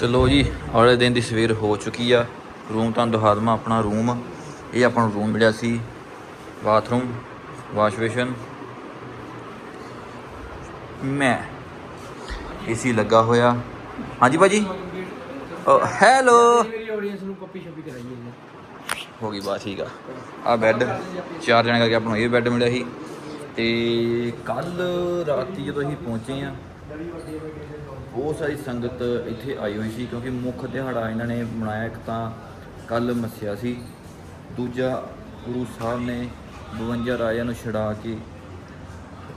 ਤੇ ਲੋ ਜੀ, ਅਗਲੇ ਦਿਨ ਦੀ ਸਵੇਰ ਹੋ ਚੁੱਕੀ ਆ। ਰੂਮ ਤੁਹਾਨੂੰ ਦਿਖਾ ਦਵਾਂ ਆਪਣਾ ਰੂਮ। ਇਹ ਆਪਾਂ ਨੂੰ ਰੂਮ ਮਿਲਿਆ ਸੀ। Bathroom, wash basin. ਮੈਂ ਏਸੀ ਲੱਗਾ ਹੋਇਆ। ਹਾਂਜੀ ਭਾਜੀ? ਹੈਲੋ? ਮੇਰੀ ਆਡੀਅנס ਨੂੰ ਕਾਪੀ ਸ਼ਪੀ ਕਰਾਈਏ ਜੀ ਹੋ ਗਈ ਬਾਤ, ਠੀਕ ਆ। ਆ ਬੈੱਡ, ਚਾਰ ਜਣੇ ਕਰਕੇ ਆਪਾਂ ਨੂੰ ਇਹ ਬੈੱਡ ਮਿਲਿਆ ਸੀ। ਤੇ ਕੱਲ ਰਾਤੀ ਜਦੋਂ ਅਸੀਂ ਪਹੁੰਚੇ ਆ ਬਹੁਤ ਸਾਰੀ ਸੰਗਤ ਇੱਥੇ ਆਈ ਹੋਈ ਸੀ ਕਿਉਂਕਿ ਮੁੱਖ ਦਿਹਾੜਾ ਇਹਨਾਂ ਨੇ ਮਨਾਇਆ। ਇੱਕ ਤਾਂ ਕੱਲ ਮੱਸਿਆ ਸੀ, ਦੂਜਾ ਗੁਰੂ ਸਾਹਿਬ ਨੇ 52 ਰਾਜਿਆਂ ਨੂੰ ਛੁਡਾ ਕੇ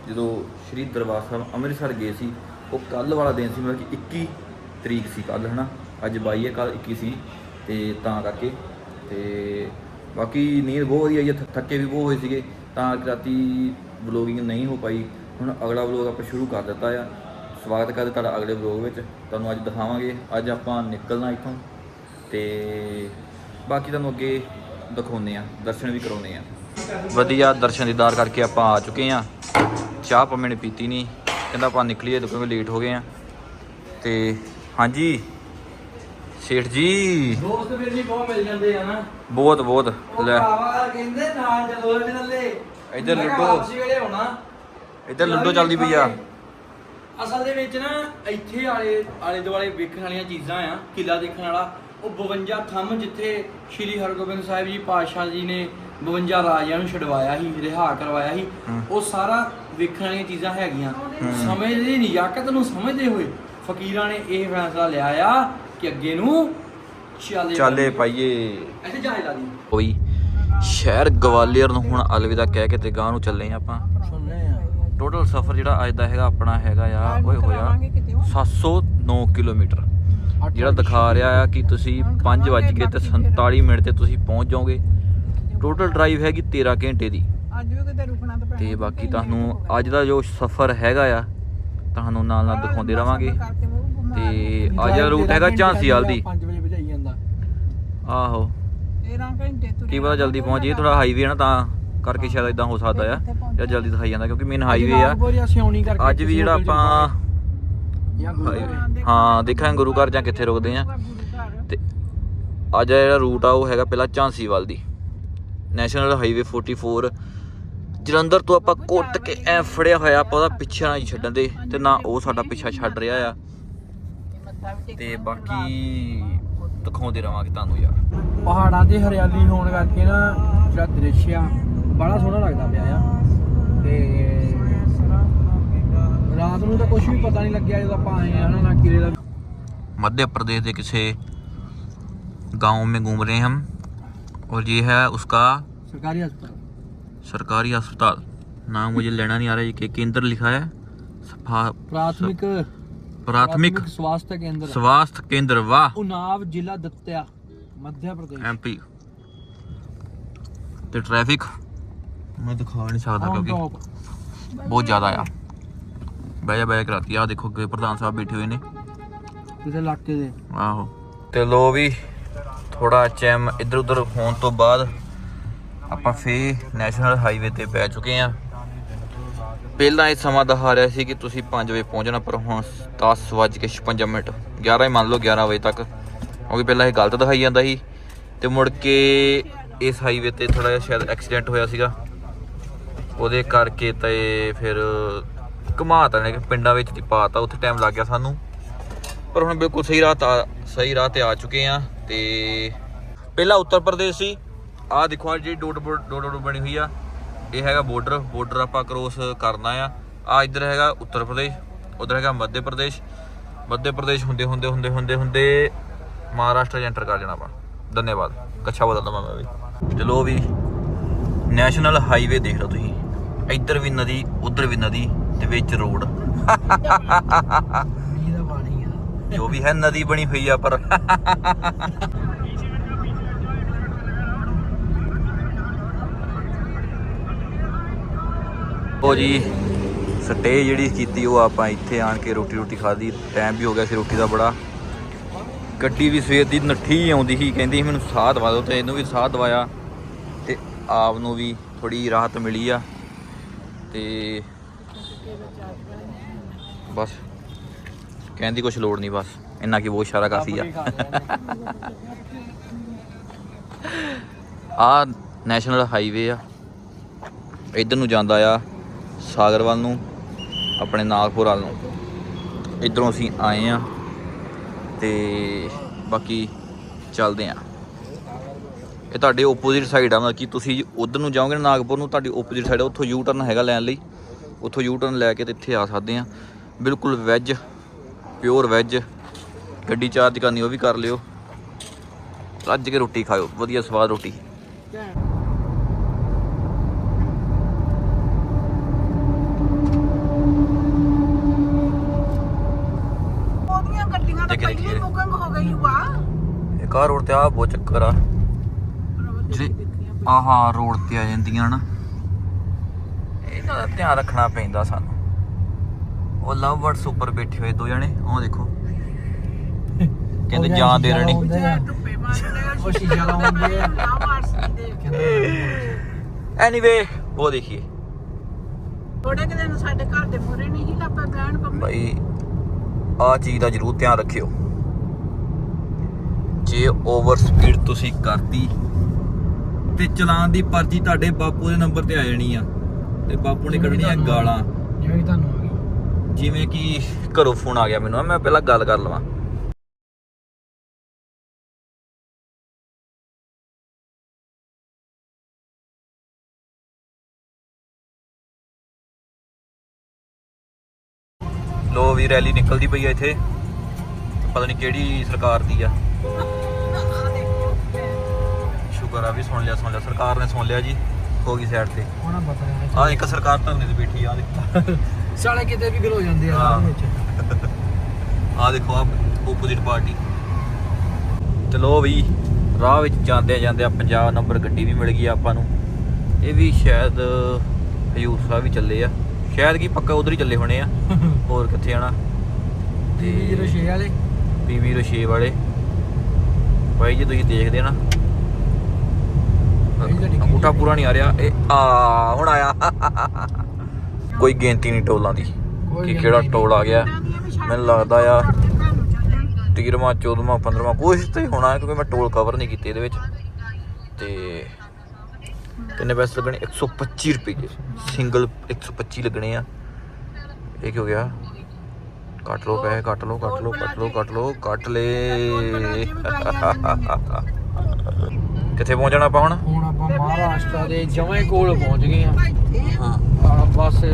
ਜਦੋਂ ਸ਼੍ਰੀ ਦਰਬਾਰ ਸਾਹਿਬ ਅੰਮ੍ਰਿਤਸਰ ਗਏ ਸੀ, ਉਹ ਕੱਲ ਵਾਲਾ ਦਿਨ ਸੀ, ਮਤਲਬ ਕਿ 21 ਤਰੀਕ ਸੀ ਕੱਲ ਹਨਾ? ਅੱਜ 22 ਹੈ ਕੱਲ 21 ਸੀ ਤੇ ਤਾਂ ਕਰਕੇ ਤੇ ਬਾਕੀ ਨੀਂਦ ਬਹੁਤ ਵਧੀਆ ਆਈ ਥੱਕੇ ਵੀ ਬਹੁਤ ਹੋਏ ਸੀਗੇ। ਤਾਂ ਰਾਤੀ ਵਲੋਗਿੰਗ ਨਹੀਂ ਹੋ ਪਾਈ। ਹੁਣ ਅਗਲਾ ਵਲੋਗ ਆਪਾਂ ਸ਼ੁਰੂ ਕਰ ਦਿੱਤਾ ਆ। ਸਵਾਗਤ ਕਰਦੇ ਤੁਹਾਡਾ ਅਗਲੇ ਵਲੋਗ ਵਿੱਚ। ਤੁਹਾਨੂੰ ਅੱਜ ਦਿਖਾਵਾਂਗੇ। ਅੱਜ ਆਪਾਂ ਨਿਕਲਣਾ ਇੱਥੋਂ ਤੇ ਬਾਕੀ ਤੁਹਾਨੂੰ ਅੱਗੇ ਦਿਖਾਉਂਦੇ ਆ ਦਰਸ਼ਨ ਵੀ ਕਰਾਉਂਦੇ ਆ ਵਧੀਆ ਦਰਸ਼ਨ ਦੀਦਾਰ ਕਰਕੇ ਆਪਾਂ ਆ ਚੁੱਕੇ ਆ ਚਾਹ ਪੰਮੇ ਨੇ ਪੀਤੀ ਨਹੀਂ। ਕਹਿੰਦਾ ਆਪਾਂ ਨਿਕਲੀਏ ਕਿਉਂਕਿ ਲੇਟ ਹੋ ਗਏ ਆ ਤੇ ਹਾਂਜੀ ਸ਼ੇਠ ਜੀ। ਦੋਸਤ ਫਿਰ ਵੀ ਬਹੁਤ ਮਿਲ ਜਾਂਦੇ ਆ ਨਾ। ਬਹੁਤ ਬਹੁਤ। ਲੈ। ਭਰਾਵਾ ਕਹਿੰਦੇ ਨਾਲ ਇਹਦੇ ਥੱਲੇ ਇੱਧਰ ਲੁੱਡੋ। ਵਾਪਸੀ ਵੇਲੇ ਹੋਣਾ। ਇੱਧਰ ਲੁੱਡੋ ਚੱਲਦੀ ਪਈ ਆ। ਅਸਲ ਦੇ ਵਿੱਚ ਨਾ ਇੱਥੇ ਆਲੇ ਆਲੇ ਦੁਆਲੇ ਵੇਖਣ ਵਾਲੀਆਂ ਚੀਜ਼ਾਂ ਆ ਕਿਲਾ ਦੇਖਣ ਵਾਲਾ ਉਹ 52 ਥੰਮ ਜਿੱਥੇ ਸ਼੍ਰੀ ਹਰਗੋਬਿੰਦ ਸਾਹਿਬ ਜੀ ਪਾਤਸ਼ਾਹ ਜੀ ਨੇ 52 ਰਾਜਿਆਂ ਨੂੰ ਛਡਵਾਇਆ ਸੀ ਰਿਹਾ ਕਰਵਾਇਆ ਸੀ। ਉਹ ਸਾਰਾ ਵੇਖਣ ਵਾਲੀਆਂ ਚੀਜ਼ਾਂ ਹੈਗੀਆਂ। ਸਮਝਦੇ ਨਹੀਂ ਯਾਕਤ ਨੂੰ ਸਮਝਦੇ ਹੋਏ ਫਕੀਰਾਂ ਨੇ ਇਹ ਫੈਸਲਾ ਲਿਆ ਆ ਕਿ ਅੱਗੇ ਨੂੰ ਚਾਲੇ ਚਾਲੇ ਪਾਈਏ। ਇੱਥੇ ਜਹਾਜ਼ ਲਾ ਦੀ ਕੋਈ ਸ਼ਹਿਰ ਗਵਾਲੀਅਰ ਨੂੰ ਹੁਣ ਅਲਵਿਦਾ ਕਹਿ ਕੇ ਤੇ ਗਾਂ ਨੂੰ ਚੱਲੇ ਆਪਾਂ। ਸੁਣਨੇ ਆ। ਟੋਟਲ ਸਫ਼ਰ ਜਿਹੜਾ ਅੱਜ ਦਾ ਹੈਗਾ ਆਪਣਾ ਹੈਗਾ ਆ ਓਏ ਹੋਇਆ 709 ਕਿਲੋਮੀਟਰ। ਜਿਹੜਾ ਦਿਖਾ ਰਿਹਾ ਆ ਕਿ ਤੁਸੀਂ 5 ਵੱਜ ਕੇ ਤੇ 47 ਮਿੰਟ ਤੇ ਤੁਸੀਂ ਪਹੁੰਚ ਜਾਓਗੇ। ਟੋਟਲ ਡਰਾਈਵ ਹੈਗੀ 13 ਘੰਟੇ ਦੀ। ਅੱਜ ਵੀ ਕਿਤੇ ਰੁਕਣਾ ਤਾਂ ਪੈਣਾ ਤੇ ਬਾਕੀ ਤੁਹਾਨੂੰ ਅੱਜ ਦਾ ਜੋ ਸਫ਼ਰ ਹੈਗਾ ਆ ਤੁਹਾਨੂੰ ਨਾਲ ਨਾਲ ਦਿਖਾਉਂਦੇ ਰਵਾਂਗੇ। ਤੇ ਅੱਜ ਦਾ ਰੂਟ ਹੈਗਾ ਝਾਂਸੀ ਵਾਲ ਦੀ। 5 ਵਜੇ ਭਜਾਈ ਜਾਂਦਾ। ਆਹੋ। 13 ਘੰਟੇ ਤੁਰੇ ਕੀ ਪਤਾ ਜਲਦੀ ਪਹੁੰਚ ਜਾਈਏ ਥੋੜਾ ਹਾਈਵੇ ਹੈ ਨਾ ਤਾਂ। ਕਰਕੇ ਸ਼ਾਇਦ ਇਦਾਂ ਹੋ ਸਕਦਾ ਆ। ਜਾਂ ਜਲਦੀ ਦਿਖਾਈ ਜਾਂਦਾ ਕਿਉਂਕਿ ਮੇਨ ਹਾਈਵੇ ਆ। ਅੱਜ ਵੀ ਜਿਹੜਾ ਆਪਾਂ ਹਾਂ ਦੇਖਾਂਗੇ ਗੁਰੂ ਘਰ ਜਾਂ ਕਿੱਥੇ ਰੁਕਦੇ ਆ। ਤੇ ਅੱਜ ਦਾ ਜਿਹੜਾ ਰੂਟ ਆ ਉਹ ਹੈਗਾ ਪਹਿਲਾਂ ਝਾਂਸੀ ਵੱਲ ਦੀ। ਨੈਸ਼ਨਲ ਹਾਈਵੇ 44 ਜਲੰਧਰ ਤੋਂ ਆਪਾਂ ਕੁੱਟ ਕੇ ਐ ਫੜਿਆ ਹੋਇਆ ਆਪਾਂ ਉਹਦਾ ਪਿੱਛਾ ਨਹੀਂ ਛੱਡਣ ਦੇ ਤੇ ਨਾ ਉਹ ਸਾਡਾ ਪਿੱਛਾ ਛੱਡ ਰਿਹਾ ਆ। ਤੇ ਬਾਕੀ ਦਿਖਾਉਂਦੇ ਰਵਾਂਗੇ ਤੁਹਾਨੂੰ ਯਾਰ। ਪਹਾੜਾਂ ਤੇ ਹਰਿਆਲੀ ਹੋਣ ਕਰਕੇ ਨਾ ਜਿਹੜਾ ਦ੍ਰਿਸ਼ ਆ ਬੜਾ ਸੋਹਣਾ ਲੱਗਦਾ ਪਿਆ ਆ ਤੇ ਰਾਤ ਨੂੰ ਤਾਂ ਕੁਝ ਵੀ ਪਤਾ ਨਹੀਂ ਲੱਗਿਆ ਜਦੋਂ ਆਪਾਂ ਆਏ ਆ ਨਾ ਨਾ ਕਿਲੇ ਦਾ मध्य प्रदेश के किसी गांव में घूम रहे हैं हम और ये है उसका ਸਰਕਾਰੀ ਹਸਪਤਾਲ सरकारी अस्पताल नाम मुझे लेना नहीं आ रहा है ये के- केंद्र लिखा है सफा ਪ੍ਰਾਥਮਿਕ प्राथमिक ਸਵਾਸਥ ਕੇਂਦਰ स्वास्थ्य केंद्र वाह ਉਨਾਵ ਜ਼ਿਲ੍ਹਾ ਦੱਤਿਆ ਮੱਧ ਪ੍ਰਦੇਸ਼ एमपी ਤੇ ਟ੍ਰੈਫਿਕ ਮੈਂ ਦਿਖਾ ਨਹੀਂ ਸਕਦਾ ਕਿਉਂਕਿ। ਬਹੁਤ ਜ਼ਿਆਦਾ ਆ। ਬਹਿ ਜਾ ਬਹਿ ਜਾ ਕਰਾਤੀ। ਆ ਦੇਖੋ ਅੱਗੇ ਪ੍ਰਧਾਨ ਸਾਹਿਬ ਬੈਠੇ ਹੋਏ ਨੇ। ਕਿਸੇ ਇਲਾਕੇ ਦੇ। ਆਹੋ। ਤੇ ਲੋ ਵੀ ਥੋੜਾ ਚੈਮ ਇੱਧਰ ਉੱਧਰ ਹੋਣ ਤੋਂ ਬਾਅਦ ਆਪਾਂ ਫੇ ਨੈਸ਼ਨਲ ਹਾਈਵੇ ਤੇ ਪੈ ਚੁੱਕੇ ਆ। ਪਹਿਲਾਂ ਇਹ ਸਮਾਂ ਦਿਖਾ ਰਿਹਾ ਸੀ ਕਿ ਤੁਸੀਂ 5 ਵਜੇ ਪਹੁੰਚਣਾ ਪਰ ਹੁਣ 10:56 ਮਿੰਟ। 11 ਹੀ ਮੰਨ ਲਓ 11 ਵਜੇ ਤੱਕ। ਕਿਉਂਕਿ ਪਹਿਲਾਂ ਇਹ ਗਲਤ ਦਿਖਾਈ ਜਾਂਦਾ ਸੀ। ਤੇ ਮੁੜ ਕੇ ਇਸ ਹਾਈਵੇ ਤੇ ਥੋੜਾ ਜਿਹਾ ਸ਼ਾਇਦ ਐਕਸੀਡੈਂਟ ਹੋਇਆ ਸੀਗਾ। ਉਹਦੇ ਕਰਕੇ ਤੇ ਫਿਰ ਘੁਮਾਤਾ ਨੇ ਕਿ ਪਿੰਡਾਂ ਵਿੱਚ ਦੀ ਪਾਤਾ ਉੱਥੇ ਟਾਈਮ ਲੱਗ ਗਿਆ ਸਾਨੂੰ। ਪਰ ਹੁਣ ਬਿਲਕੁਲ ਸਹੀ ਰਾਹ ਤਾਂ ਸਹੀ ਰਾਹ ਤੇ ਆ ਚੁੱਕੇ ਆ ਤੇ ਪਹਿਲਾਂ ਉੱਤਰ ਪ੍ਰਦੇਸ਼ ਸੀ। ਆਹ ਦੇਖੋ ਆਹ ਜਿਹੜੀ ਡੋਟ ਡੋਟ ਡੋਟ ਬਣੀ ਹੋਈ ਆ, ਇਹ ਹੈਗਾ ਬਾਰਡਰ ਬਾਰਡਰ ਆਪਾਂ ਕ੍ਰੋਸ ਕਰਨਾ ਆ। ਆ ਇੱਧਰ ਹੈਗਾ ਉੱਤਰ ਪ੍ਰਦੇਸ਼, ਉਧਰ ਹੈਗਾ ਮੱਧ ਪ੍ਰਦੇਸ਼। ਮੱਧ ਪ੍ਰਦੇਸ਼ ਹੁੰਦੇ ਹੁੰਦੇ ਹੁੰਦੇ ਹੁੰਦੇ ਹੁੰਦੇ ਮਹਾਰਾਸ਼ਟਰ 'ਚ ਐਂਟਰ ਕਰ ਜਾਣਾ ਆਪਾਂ। ਧੰਨਵਾਦ। ਕੱਛਾ ਬਦਲਦਾ ਮੈਂ ਵੀ। ਚਲੋ ਵੀ ਨੈਸ਼ਨਲ ਹਾਈਵੇ ਦੇਖ ਲਓ ਤੁਸੀਂ। ਇੱਧਰ ਵੀ ਨਦੀ ਉੱਧਰ ਵੀ ਨਦੀ ਤੇ ਵਿੱਚ ਰੋਡ। ਪਾਣੀ ਆ। ਜੋ ਵੀ ਹੈ ਨਦੀ ਬਣੀ ਹੋਈ ਆ ਪਰ। ਉਹ ਜੀ ਸਟੇ ਜਿਹੜੀ ਕੀਤੀ ਉਹ ਆਪਾਂ ਇੱਥੇ ਆਣ ਕੇ ਰੋਟੀ ਰੋਟੀ ਖਾਧੀ ਟਾਈਮ ਵੀ ਹੋ ਗਿਆ ਸੀ ਰੋਟੀ ਦਾ ਬੜਾ। ਗੱਡੀ ਵੀ ਸਵੇਰ ਦੀ ਨੱਠੀ ਆਉਂਦੀ ਸੀ ਕਹਿੰਦੀ ਸੀ ਮੈਨੂੰ ਸਾਹ ਦਵਾ ਦਿਓ ਤੇ ਇਹਨੂੰ ਵੀ ਸਾਹ ਦਵਾਇਆ। ਤੇ ਆਪ ਨੂੰ ਵੀ ਥੋੜੀ ਰਾਹਤ ਮਿਲੀ ਆ। ਤੇ ਬਸ ਕਹਿੰਦੀ ਕੁਝ ਲੋੜ ਨਹੀਂ ਬਸ, ਇੰਨਾ ਕੀ ਬਹੁਤ ਇਸ਼ਾਰਾ ਕਾਫੀ ਆ। ਆ ਨੈਸ਼ਨਲ ਹਾਈਵੇ ਆ। ਇਧਰ ਨੂੰ ਜਾਂਦਾ ਆ ਸਾਗਰ ਵੱਲ ਨੂੰ, ਆਪਣੇ ਨਾਗਪੁਰ ਵੱਲ ਨੂੰ। ਇਧਰੋਂ ਅਸੀਂ ਆਏ ਆ ਤੇ ਬਾਕੀ ਚੱਲਦੇ ਆ। ਇਹ ਤੁਹਾਡੇ ਓਪੋਜ਼ਿਟ ਸਾਈਡ ਆ ਮਤਲਬ ਕਿ ਤੁਸੀਂ ਉਧਰ ਨੂੰ ਜਾਓਗੇ ਨਾਗਪੁਰ ਨੂੰ ਤੁਹਾਡੀ ਓਪੋਜ਼ਿਟ ਸਾਈਡ ਉੱਥੋਂ ਯੂ ਟਰਨ ਹੈਗਾ ਲੈਣ ਲਈ। ਉੱਥੋਂ ਯੂ ਟਰਨ ਲੈ ਕੇ ਤੇ ਇੱਥੇ ਆ ਸਕਦੇ ਆ। ਬਿਲਕੁਲ ਵੈਜ ਪਿਓਰ ਵੈਜ ਗੱਡੀ ਚਾਰਜ ਕਰਨੀ ਉਹ ਵੀ ਕਰ ਲਿਓ। ਰੱਜ ਕੇ ਰੋਟੀ ਖਾਓ ਵਧੀਆ ਸਵਾਦ ਰੋਟੀ। ਉਹਦੀਆਂ ਗੱਡੀਆਂ ਤਾਂ ਦੇਖੇ ਪਹਿਲੀ ਦੇਖੀਏ। ਬੁਕਿੰਗ ਹੋ ਗਈ ਵਾ ਇੱਕ ਆਹ ਰੋਡ ਤੇ ਆ ਬਹੁਤ ਚੱਕਰ ਆ। ਆਹਾ ਰੋਡ ਤੇ ਆ ਜਾਂਦੀਆਂ ਨਾ ਇਹਨਾਂ ਦਾ ਧਿਆਨ ਰੱਖਣਾ ਪੈਂਦਾ ਸਾਨੂੰ। ਉਹ ਲਵ ਬਰਡਸ ਉੱਪਰ ਬੈਠੇ ਹੋਏ ਦੋ ਜਣੇ ਉਹ ਦੇਖੋ। ਕਹਿੰਦੇ ਜਾਨ ਦੇ ਰਣੀ। ਉਹ ਸ਼ੀਸ਼ਾ ਲਾਉਂਦੇ ਆ। ਐਨੀਵੇ ਉਹ ਦੇਖੀਏ। ਥੋੜੇ ਕਿ ਦਿਨ ਸਾਡੇ ਘਰ ਦੇ ਮੂਹਰੇ ਨਹੀਂ ਲੱਪੇ ਬਹਿਣ ਪੰਮੀ ਭਾਈ ਆ ਚੀਜ਼ ਦਾ ਜ਼ਰੂਰ ਧਿਆਨ ਰੱਖਿਓ। ਜੇ ਓਵਰ ਸਪੀਡ ਤੁਸੀਂ ਕਰਤੀ ਤੇ ਚਲਾਨ ਦੀ ਪਰਚੀ ਤੁਹਾਡੇ ਬਾਪੂ ਦੇ ਨੰਬਰ ਤੇ ਆ ਜਾਣੀ ਆ। ਤੇ ਬਾਪੂ ਨੇ ਕੱਢਣੀਆਂ ਗਾਲਾਂ। ਜਿਵੇਂ ਕਿ ਤੁਹਾਨੂੰ ਆ ਗਈ। ਜਿਵੇਂ ਕਿ ਘਰੋਂ ਫੋਨ ਆ ਗਿਆ ਮੈਨੂੰ ਮੈਂ ਪਹਿਲਾਂ ਗੱਲ ਕਰ ਲਵਾਂ। ਲੋ ਵੀ ਰੈਲੀ ਨਿਕਲਦੀ ਪਈ ਆ ਇੱਥੇ। ਪਤਾ ਨਹੀਂ ਕਿਹੜੀ ਸਰਕਾਰ ਦੀ ਆ। ਆ ਵੀ ਸੁਣ ਲਿਆ ਸੁਣ ਲਿਆ। ਸਰਕਾਰ ਨੇ ਸੁਣ ਲਿਆ ਜੀ ਹੋ ਗਈ ਸਾਈਡ ਤੇ। ਉਹਨਾਂ ਆ ਇੱਕ ਸਰਕਾਰ ਤੇ ਬੈਠੀ ਆ ਦੇਖ। ਸਾਲੇ ਕਿਤੇ ਵੀ ਗਲੋ ਜਾਂਦੇ ਆ ਹਾਂ। ਆ ਦੇਖੋ ਆ ਓਪੋਜ਼ਿਟ ਪਾਰਟੀ ਚਲੋ ਵੀ ਰਾਹ ਵਿੱਚ ਜਾਂਦੇ ਜਾਂਦੇ ਆ ਪੰਜਾਬ ਨੰਬਰ ਗੱਡੀ ਵੀ ਮਿਲ ਗਈ ਆਪਾਂ ਨੂੰ। ਇਹ ਵੀ ਸ਼ਾਇਦ ਹਜੂਰ ਸਾਹਿਬ ਵੀ ਚੱਲੇ ਆ। ਸ਼ਾਇਦ ਕੀ ਪੱਕਾ ਉਧਰ ਹੀ ਚੱਲੇ ਹੋਣੇ ਆ। ਹੋਰ ਕਿੱਥੇ ਆਣਾ ਤੇ ਜਿਹੜੇ ਛੇ ਵਾਲੇ। ਪੀਵੀ ਰਸ਼ੇ ਵਾਲੇ। ਭਾਈ ਜੀ ਤੁਸੀਂ ਦੇਖਦੇ ਨਾ। ਤਾਂ ਅੰਗੂਠਾ ਪੂਰਾ ਨਹੀਂ ਆ ਰਿਹਾ। ਇਹ ਆ ਹੁਣ ਆਇਆ। ਕੋਈ ਗਿਣਤੀ ਨਹੀਂ ਟੋਲਾਂ ਦੀ ਕਿ ਕਿਹੜਾ। ਟੋਲ ਆ ਗਿਆ। ਮੈਨੂੰ ਲੱਗਦਾ ਆ 13ਵਾਂ 14ਵਾਂ 15ਵਾਂ ਕੁਛ ਤੇ ਹੀ ਹੋਣਾ ਕਿਉਂਕਿ ਮੈਂ ਟੋਲ ਕਵਰ ਨਹੀਂ ਕੀਤੇ ਇਹਦੇ ਵਿੱਚ। ਤੇ ਕਿੰਨੇ ਪੈਸੇ ਲੱਗਣੇ? 125 ਰੁਪਏ ਸਿੰਗਲ 125 ਲੱਗਣੇ ਆ। ਇਹ ਕੀ ਹੋ ਗਿਆ? ਕੱਟ ਲਓ ਪੈਸੇ ਕੱਟ ਲਓ ਕੱਟ ਲਓ ਕੱਟ ਲਓ ਕੱਟ ਲਓ ਕੱਟ ਲੈ ਕਿੱਥੇ ਪਹੁੰਚਣਾ ਆਪਾਂ ਹੁਣ ਮਹਾਰਾਸ਼ਟਰ ਦੇ ਜਵੇਂ ਕੋਲ ਪਹੁੰਚ ਗਏ ਆ ਹਾਂ। ਆ ਬਸ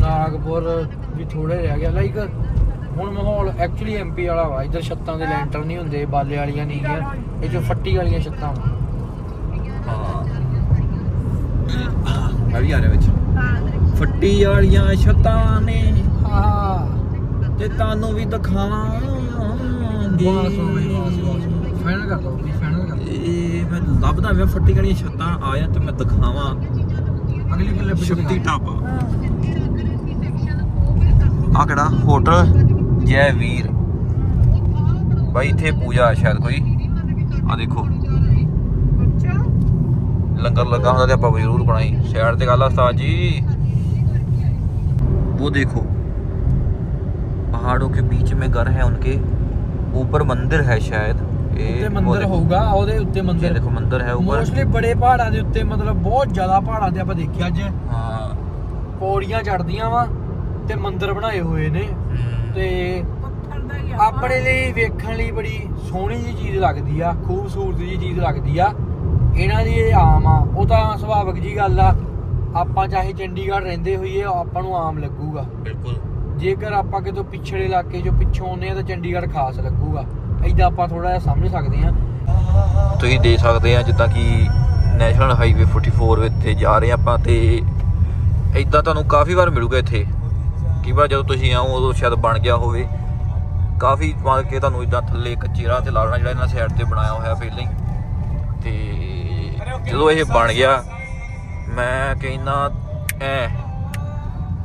ਨਾਗਪੁਰ ਵੀ ਥੋੜੇ ਰਹਿ ਗਿਆ। ਲਾਈਕ ਹੁਣ ਮਾਹੌਲ ਐਕਚੁਅਲੀ ਐਮਪੀ ਵਾਲਾ ਵਾ। ਇਧਰ ਛੱਤਾਂ ਦੇ ਲੈਂਟਰ ਨਹੀਂ ਹੁੰਦੇ ਬਾਲੇ ਵਾਲੀਆਂ ਨਹੀਂ ਗਿਆ। ਇਹ ਜੋ ਫੱਟੀ ਵਾਲੀਆਂ ਛੱਤਾਂ ਵਾ। ਹਾਂ। ਵੀ ਆ ਰਿਹਾ ਵਿੱਚ। ਫੱਟੀ ਵਾਲੀਆਂ ਛੱਤਾਂ ਨੇ। ਹਾਂ ਤੇ ਤੁਹਾਨੂੰ ਵੀ ਦਿਖਾਵਾਂਗੇ। ਬਸ ਹੋਵੇ ਫਾਈਨਲ ਕਰ ਦੋ ਵੀ ਫਾਈਨਲ ਕਰ ਦਿਓ। ਇਹ ਮੈਂ ਲੱਭਦਾ ਮੈਂ ਫੱਟੀ ਵਾਲੀਆਂ ਛੱਤਾਂ ਆਇਆ ਤੇ ਮੈਂ ਦਿਖਾਵਾਂ ਅਗਲੀ ਕਿੱਲੇ ਸ਼ਕਤੀ ਢਾਬਾ ਆ ਕਿਹੜਾ ਹੋਟਲ ਜੈ ਵੀਰ ਬਾਈ ਇੱਥੇ ਪੂਜਾ ਹੈ ਸ਼ਾਇਦ ਕੋਈ ਆ ਦੇਖੋ लंगर लगा होता तो आप जरूर बनाई साइड ते गल उस्ताद जी वो देखो पहाड़ों के बीच में घर है उनके ऊपर मंदिर है शायद ये ਉੱਤੇ ਮੰਦਿਰ ਹੋਊਗਾ ਉਹਦੇ ਉੱਤੇ ਮੰਦਿਰ। ਦੇਖੋ ਮੰਦਿਰ ਹੈ ਉੱਪਰ। ਮੋਸਟਲੀ ਬੜੇ ਪਹਾੜਾਂ ਦੇ ਉੱਤੇ ਮਤਲਬ ਬਹੁਤ ਜ਼ਿਆਦਾ ਪਹਾੜਾਂ ਤੇ ਆਪਾਂ ਦੇਖਿਆ ਅੱਜ। ਹਾਂ। ਪੌੜੀਆਂ ਚੜਦੀਆਂ ਵਾ ਤੇ ਮੰਦਿਰ ਬਣਾਏ ਹੋਏ ਨੇ। ਤੇ ਆਪਣੇ ਲਈ ਵੇਖਣ ਲਈ ਬੜੀ ਸੋਹਣੀ ਜੀ ਚੀਜ਼ ਲੱਗਦੀ ਆ ਖੂਬਸੂਰਤ ਜੀ ਚੀਜ਼ ਲੱਗਦੀ ਆ। ਇਹਨਾਂ ਦੀ ਇਹ ਆਮ ਆ। ਉਹ ਤਾਂ ਸੁਭਾਵਿਕ ਜੀ ਗੱਲ ਆ। ਆਪਾਂ ਚਾਹੇ ਚੰਡੀਗੜ੍ਹ ਰਹਿੰਦੇ ਹੋਈਏ ਆਪਾਂ ਨੂੰ ਆਮ ਲੱਗੂਗਾ। ਬਿਲਕੁਲ। ਜੇਕਰ ਆਪਾਂ ਕਿਤੇ ਪਿਛੜੇ ਇਲਾਕੇ ਚੋਂ ਪਿੱਛੋਂ ਆਉਂਦੇ ਆ ਤਾਂ ਚੰਡੀਗੜ੍ਹ ਖਾਸ ਲੱਗੂਗਾ। ਐਦਾਂ ਆਪਾਂ ਥੋੜਾ ਜਿਹਾ ਸਮਝ ਸਕਦੇ ਆ ਤੁਸੀਂ ਦੇਖ ਸਕਦੇ ਆ ਜਿੱਦਾਂ ਕਿ ਨੈਸ਼ਨਲ ਹਾਈਵੇ 44 ਵਿੱਚ ਜਾ ਰਹੇ ਆਪਾਂ ਤੇ ਇਦਾਂ ਤੁਹਾਨੂੰ ਕਾਫੀ ਵਾਰ ਮਿਲੂਗਾ ਇੱਥੇ। ਕਈ ਵਾਰ ਜਦੋਂ ਤੁਸੀਂ ਆਓ ਉਦੋਂ ਸ਼ਾਇਦ ਬਣ ਗਿਆ ਹੋਵੇ। ਕਾਫੀ ਮੰਨ ਕੇ ਤੁਹਾਨੂੰ ਇਦਾਂ ਥੱਲੇ ਕੱਚੀ ਰਾਹ ਤੇ ਲਾਉਣਾ ਜਿਹੜਾ ਇਹਨਾਂ ਸਾਈਡ ਤੇ ਬਣਾਇਆ ਹੋਇਆ ਪਹਿਲਾਂ ਹੀ। ਤੇ ਜਦੋਂ ਇਹ ਬਣ ਗਿਆ ਮੈਂ ਕਹਿੰਦਾ ਐ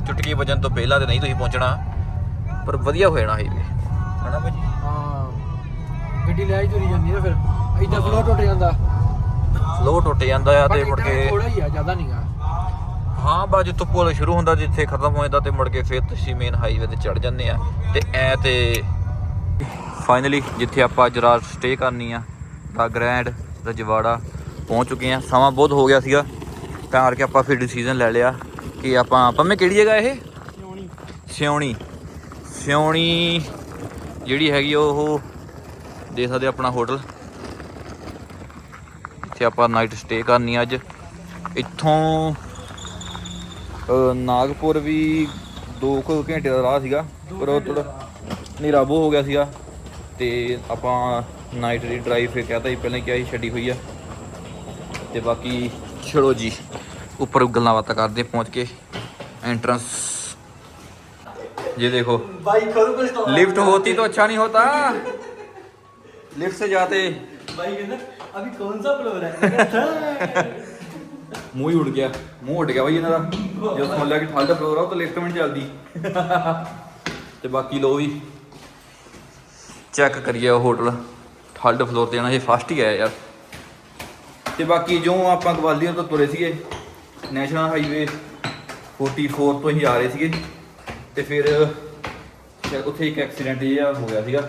ਚੁਟਕੀ ਵਜਨ ਤੋਂ ਪਹਿਲਾਂ ਤੇ ਨਹੀਂ ਤੁਸੀਂ ਪਹੁੰਚਣਾ ਪਰ ਵਧੀਆ ਹੋ ਜਾਣਾ ਹਾਈਵੇ। ਹਨਾ ਭਾਜੀ? ਹਾਂ। ਗੱਡੀ ਲੈ ਹੀ ਤੁਰੀ ਜਾਂਦੀ ਆ ਫਿਰ। ਐਦਾਂ ਫਲੋ ਟੁੱਟ ਜਾਂਦਾ। ਫਲੋ ਟੁੱਟ ਜਾਂਦਾ ਆ ਤੇ ਮੁੜ ਕੇ ਥੋੜਾ ਹੀ ਆ ਜ਼ਿਆਦਾ ਨਹੀਂਗਾ ਹਾਂ ਬਾ ਜਿੱਥੋਂ ਪੁਲ ਸ਼ੁਰੂ ਹੁੰਦਾ ਜਿੱਥੇ ਖਤਮ ਹੋ ਜਾਂਦਾ ਤੇ ਮੁੜ ਕੇ ਫਿਰ ਤੁਸੀਂ ਮੇਨ ਹਾਈਵੇ ਤੇ ਚੜ ਜਾਂਦੇ ਆ। ਤੇ ਐ ਤੇ ਫਾਈਨਲੀ ਜਿੱਥੇ ਆਪਾਂ ਅੱਜ ਰਾਤ ਸਟੇ ਕਰਨੀ ਆ ਦਾ ਗ੍ਰੈਂਡ ਰਜਵਾੜਾ ਪਹੁੰਚ ਚੁੱਕੇ ਆ। ਸਮਾਂ ਬਹੁਤ ਹੋ ਗਿਆ ਸੀਗਾ ਤਾਂ ਕਰਕੇ ਆਪਾਂ ਫਿਰ ਡਿਸੀਜਨ ਲੈ ਲਿਆ ਕਿ ਆਪਾਂ ਪੰਮੇ ਕਿਹੜੀ ਜਗ੍ਹਾ ਇਹ? ਸਿਉਣੀ। ਸਿਉਣੀ। ਜਿਹੜੀ ਹੈਗੀ ਉਹ ਦੇਖ ਸਕਦੇ ਆਪਣਾ ਹੋਟਲ ਇੱਥੇ ਆਪਾਂ ਨਾਈਟ ਸਟੇ ਕਰਨੀ ਆ ਅੱਜ ਇੱਥੋਂ ਅ, ਨਾਗਪੁਰ ਵੀ 2 ਘੰਟੇ ਦਾ ਰਾਹ ਸੀਗਾ ਪਰ ਉਹ ਥੋੜਾ ਹਨੇਰਾ ਬਹੁਤ ਹੋ ਗਿਆ ਸੀਗਾ ਤੇ ਆਪਾਂ ਨਾਈਟ ਦੀ ਡਰਾਈਵ ਫਿਰ ਕਹਤਾ ਸੀ ਪਹਿਲਾਂ ਕਿਹਾ ਸੀ ਛੱਡੀ ਹੋਈ ਆ ਤੇ ਬਾਕੀ ਚਲੋ ਜੀ ਉੱਪਰ ਗੱਲਾਂ ਬਾਤਾਂ ਕਰਦੇ ਪਹੁੰਚ ਕੇ एंट्रेंस ये देखो भाई खुद को स्टॉप लिफ्ट होती तो अच्छा नहीं होता लिफ्ट से जाते भाई कहना अभी कौन सा फ्लोर है ਮੂੰਹ ਹੀ ਉੜ ਗਿਆ ਮੂੰਹ ਉੱਡ ਗਿਆ ਬਾਈ ਇਹਨਾਂ ਦਾ ਜਦੋਂ ਸੁਣ ਲਿਆ ਕਿ ਠੰਡ ਫਲੋਰ ਆ ਉਹ ਤਾਂ ਲਿਫਟ ਵੀ ਨਹੀਂ ਚੱਲਦੀ ਤੇ ਬਾਕੀ ਲੋ ਵੀ ਚੈੱਕ ਕਰੀਏ ਉਹ ਹੋਟਲ ਠੰਡ ਫਲੋਰ ਤੇ ਜਾਣਾ ਇਹ ਫਸਟ ਹੀ ਆਇਆ ਯਾਰ ਤੇ ਬਾਕੀ ਜੋ ਆਪਾਂ ਗਵਾਲੀਅਰ ਤੋਂ ਤੁਰੇ ਸੀਗੇ ਨੈਸ਼ਨਲ ਹਾਈਵੇ 44 ਤੋਂ ਹੀ ਆ ਰਹੇ ਸੀਗੇ ਤੇ ਫਿਰ ਸ਼ਾਇਦ ਉੱਥੇ ਇੱਕ ਐਕਸੀਡੈਂਟ ਜਿਹਾ ਹੋ ਗਿਆ ਸੀਗਾ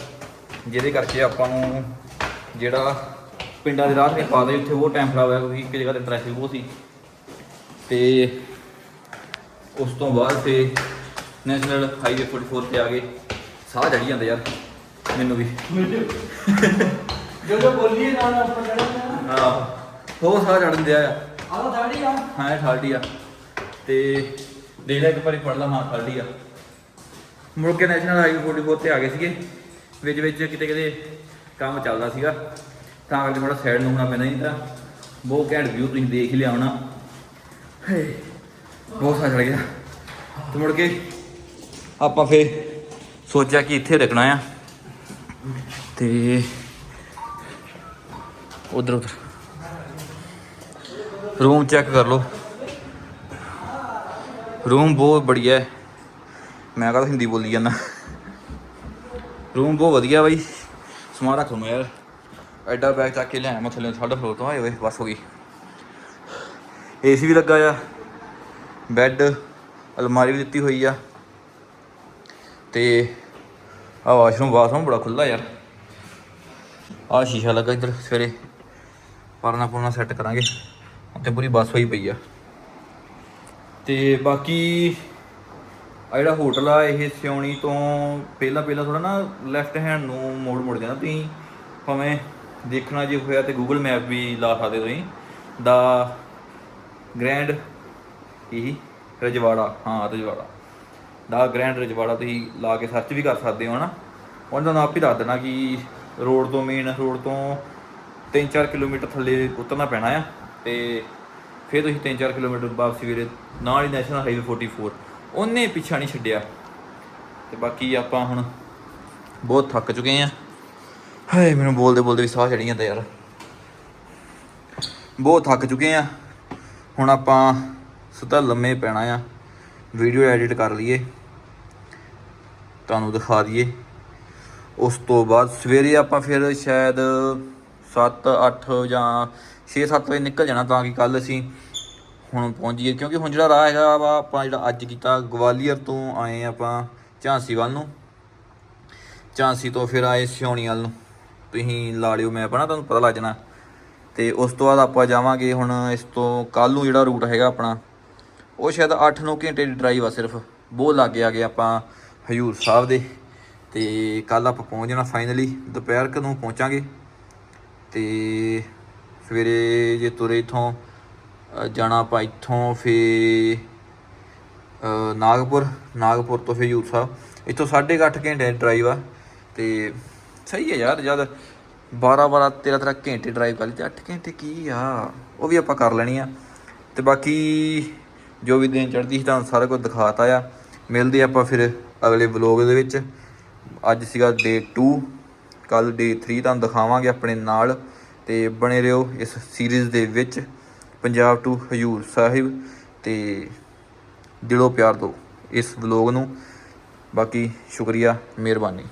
ਜਿਹਦੇ ਕਰਕੇ ਆਪਾਂ ਨੂੰ ਜਿਹੜਾ ਪਿੰਡਾਂ ਦੇ ਰਾਹ ਤੇ ਪਾ ਦੇ ਉੱਥੇ ਉਹ ਟਾਈਮ ਖਰਾਬ ਹੋਇਆ ਕਿਉਂਕਿ ਇੱਕ ਜਗ੍ਹਾ ਤੇ ਟ੍ਰੈਫਿਕ ਬਹੁਤ ਸੀ। ਤੇ ਉਸ ਤੋਂ ਬਾਅਦ ਤੇ ਨੈਸ਼ਨਲ ਹਾਈਵੇ 44 ਤੇ ਆ ਗਏ ਸਾਹ ਚੜੀ ਜਾਂਦੇ ਯਾਰ ਮੈਨੂੰ ਵੀ। ਜਦੋਂ ਬੋਲੀਏ ਨਾਲ ਆਪਾਂ ਚੜ੍ਹਦੇ ਆ। ਹੋ ਸਾਹ ਚੜ੍ਹਦੇ ਆ। ਆਹ ਥਰਡੀ ਆ। ਹਾਂ ਥਰਡੀ ਆ। ਤੇ ਦੇਖ ਲੈ ਇੱਕ ਵਾਰੀ ਪੜ ਲਾ ਮਾਰ ਥਰਡੀ ਆ। ਮੁੜਕੇ ਨੈਸ਼ਨਲ ਹਾਈਵੇ 44 ਤੇ ਆ ਗਏ ਸੀਗੇ। ਵਿੱਚ ਵਿੱਚ ਕਿਤੇ ਕਿਤੇ ਕੰਮ ਚੱਲਦਾ ਸੀਗਾ। ਤਾਂ ਕਰਕੇ ਥੋੜਾ ਸਾਈਡ ਨੂੰ ਹੋਣਾ ਪੈਣਾ ਨਹੀਂ ਤਾਂ ਬਹੁਤ ਘੈਂਟ ਵਿਊ ਤੁਸੀਂ ਦੇਖ ਹੀ ਲਿਆ ਹੋਣਾ। ਬਹੁਤ ਸਾਰਾ ਚੜ ਗਿਆ। ਤੇ ਮੁੜ ਕੇ ਆਪਾਂ ਫੇਰ ਸੋਚਿਆ ਕਿ ਇੱਥੇ ਰੱਖਣਾ ਆ। ਤੇ ਉਧਰ ਉਧਰ। ਰੂਮ ਚੈੱਕ ਕਰ ਲਓ। ਰੂਮ ਬਹੁਤ ਬੜੀਆ ਮੈਂ ਕਹਿੰਦਾ ਹਿੰਦੀ ਬੋਲੀ ਜਾਂਦਾ। ਰੂਮ ਬਹੁਤ ਵਧੀਆ ਬਾਈ। ਸਮਾਨ ਰੱਖ ਲਵਾਂ ਯਾਰ। ਐਡਾ ਬੈਗ ਚੱਕ ਕੇ ਲਿਆਇਆ ਮੈਂ ਥੱਲੇ ਥਰਡ ਫਲੋਰ ਤੋਂ ਆਏ ਓਏ ਬਸ ਹੋ ਗਈ। ਏਸੀ ਵੀ ਲੱਗਾ ਆ ਬੈੱਡ ਅਲਮਾਰੀ ਵੀ ਦਿੱਤੀ ਹੋਈ ਆ। ਤੇ ਆ ਵਾਸ਼ਰੂਮ ਵਾਸ਼ਰੂਮ ਬੜਾ ਖੁੱਲਾ ਯਾਰ। ਆ ਸ਼ੀਸ਼ਾ ਲੱਗਾ ਇੱਧਰ ਸਵੇਰੇ। ਪਰਨਾ ਪੁਰਨਾ ਸੈੱਟ ਕਰਾਂਗੇ। ਉੱਤੇ ਪੂਰੀ ਬੱਸ ਹੋਈ ਪਈ ਆ। ਤੇ ਬਾਕੀ ਆ ਜਿਹੜਾ ਹੋਟਲ ਆ, ਇਹ ਸਿਉਣੀ ਤੋਂ ਪਹਿਲਾਂ ਪਹਿਲਾਂ ਥੋੜਾ ਨਾ ਲੈਫਟ ਹੈਂਡ ਨੂੰ ਮੋੜ ਮੁੜ ਜਾਣਾ ਤੁਸੀਂ। ਭਾਵੇਂ ਦੇਖਣਾ ਜੇ ਹੋਇਆ ਤੇ ਗੂਗਲ ਮੈਪ ਵੀ ਲਾ ਸਕਦੇ ਤੁਸੀਂ। ਦਾ ਗ੍ਰੈਂਡ ਇਹੀ ਰਜਵਾੜਾ, ਹਾਂ ਰਜਵਾੜਾ। ਦਾ ਗ੍ਰੈਂਡ ਰਜਵਾੜਾ ਤੁਸੀਂ ਲਾ ਕੇ ਸਰਚ ਵੀ ਕਰ ਸਕਦੇ ਹੋ, ਹਨਾ। ਉਹਨਾਂ ਦਾ ਆਪ ਹੀ ਦੱਸ ਦੇਣਾ ਕਿ ਰੋਡ ਤੋਂ ਮੇਨ ਰੋਡ ਤੋਂ 3-4 ਕਿਲੋਮੀਟਰ ਥੱਲੇ ਉਤਰਨਾ ਪੈਣਾ ਆ। ਤੇ ਫਿਰ ਤੁਸੀਂ 3-4 ਕਿਲੋਮੀਟਰ ਵਾਪਸੀ ਵੀਰੇ ਨਾਲ ਹੀ ਨੈਸ਼ਨਲ ਹਾਈਵੇ 44 ਉਹਨੇ ਪਿੱਛਾ ਨਹੀਂ ਛੱਡਿਆ। ਤੇ ਬਾਕੀ ਆਪਾਂ ਹੁਣ ਬਹੁਤ ਥੱਕ ਚੁੱਕੇ ਆ। ਹਾਏ, ਮੈਨੂੰ ਬੋਲਦੇ ਬੋਲਦੇ ਵੀ ਸਾਹ ਚੜੀ ਜਾਂਦਾ ਯਾਰ। ਬਹੁਤ ਥੱਕ ਚੁੱਕੇ ਆ। ਹੁਣ ਆਪਾਂ ਸਿੱਧਾ ਲੰਮੇ ਪੈਣਾ ਆ। ਵੀਡੀਓ ਐਡਿਟ ਕਰ ਲਈਏ। ਤੁਹਾਨੂੰ ਦਿਖਾ ਦਈਏ। ਉਸ ਤੋਂ ਬਾਅਦ ਸਵੇਰੇ ਆਪਾਂ ਫਿਰ ਸ਼ਾਇਦ 7 8 ਜਾਂ 6 7 ਵਜੇ ਨਿਕਲ ਜਾਣਾ ਤਾਂ ਕਿ ਕੱਲ ਅਸੀਂ ਹੁਣ ਪਹੁੰਚ ਜਾਈਏ, ਕਿਉਂਕਿ ਹੁਣ ਜਿਹੜਾ ਰਾਹ ਹੈਗਾ ਵਾ, ਆਪਾਂ ਜਿਹੜਾ ਅੱਜ ਕੀਤਾ ਗਵਾਲੀਅਰ ਤੋਂ ਆਏ ਆਪਾਂ ਝਾਂਸੀ ਵੱਲ ਨੂੰ। ਝਾਂਸੀ ਤੋਂ ਫਿਰ ਆਏ ਸਿਉਣੀ ਵੱਲ ਨੂੰ। ਤੁਸੀਂ ਲਾ ਲਿਓ ਮੈਪ ਨਾ ਤੁਹਾਨੂੰ ਪਤਾ ਲੱਗ ਜਾਣਾ। ਤੇ ਉਸ ਤੋਂ ਬਾਅਦ ਆਪਾਂ ਜਾਵਾਂਗੇ ਹੁਣ ਇਸ ਤੋਂ ਕੱਲ ਨੂੰ ਜਿਹੜਾ ਰੂਟ ਹੈਗਾ ਆਪਣਾ, ਉਹ ਸ਼ਾਇਦ 8-9 ਘੰਟੇ ਦੀ ਡਰਾਈਵ ਆ ਸਿਰਫ। ਬਹੁਤ ਲੱਗੇ ਆ ਗਏ ਆਪਾਂ ਹਜੂਰ ਸਾਹਿਬ ਦੇ। ਤੇ ਕੱਲ ਆਪਾਂ ਪਹੁੰਚ ਜਾਣਾ ਫਾਈਨਲੀ ਦੁਪਹਿਰ ਕਦੋਂ ਪਹੁੰਚਾਂਗੇ? ਤੇ ਸਵੇਰੇ ਜੇ ਤੁਰੇ ਇਥੋਂ ਜਾਣਾ ਆਪਾਂ ਇੱਥੋਂ ਫੇ ਨਾਗਪੁਰ ਨਾਗਪੁਰ ਤੋਂ ਫੇ ਹਜੂਰ ਸਾਹਿਬ। ਇੱਥੋਂ 8.5 ਘੰਟੇ ਡਰਾਈਵ ਆ ਤੇ ਸਹੀ ਹੈ ਯਾਰ, ਜਦ 12 12 13 13 ਘੰਟੇ ਡਰਾਈਵ ਕਰ ਲਈ ਤੇ 8 ਘੰਟੇ ਕੀ ਆ? ਉਹ ਵੀ ਆਪਾਂ ਕਰ ਲੈਣੀ ਆ। ਤੇ ਬਾਕੀ ਜੋ ਵੀ ਦਿਨ ਚੜ੍ਹਦੀ ਸੀ ਤੁਹਾਨੂੰ ਸਾਰਾ ਕੁਝ ਦਿਖਾਤਾ ਆ। ਮਿਲਦੇ ਆਪਾਂ ਫਿਰ ਅਗਲੇ ਵਲੋਗ ਦੇ ਵਿੱਚ। ਅੱਜ ਸੀਗਾ ਡੇ 2 ਕੱਲ ਡੇ 3 ਤੁਹਾਨੂੰ ਦਿਖਾਵਾਂਗੇ ਆਪਣੇ ਨਾਲ। ਤੇ ਬਣੇ ਰਹੋ ਇਸ ਸੀਰੀਜ਼ ਦੇ ਵਿੱਚ। ਪੰਜਾਬ ਟੂ ਹਜੂਰ ਸਾਹਿਬ ਤੇ ਦਿਲੋਂ ਪਿਆਰ ਦਿਓ ਇਸ ਵਲੋਗ ਨੂੰ। ਬਾਕੀ ਸ਼ੁਕਰੀਆ ਮਿਹਰਬਾਨੀ।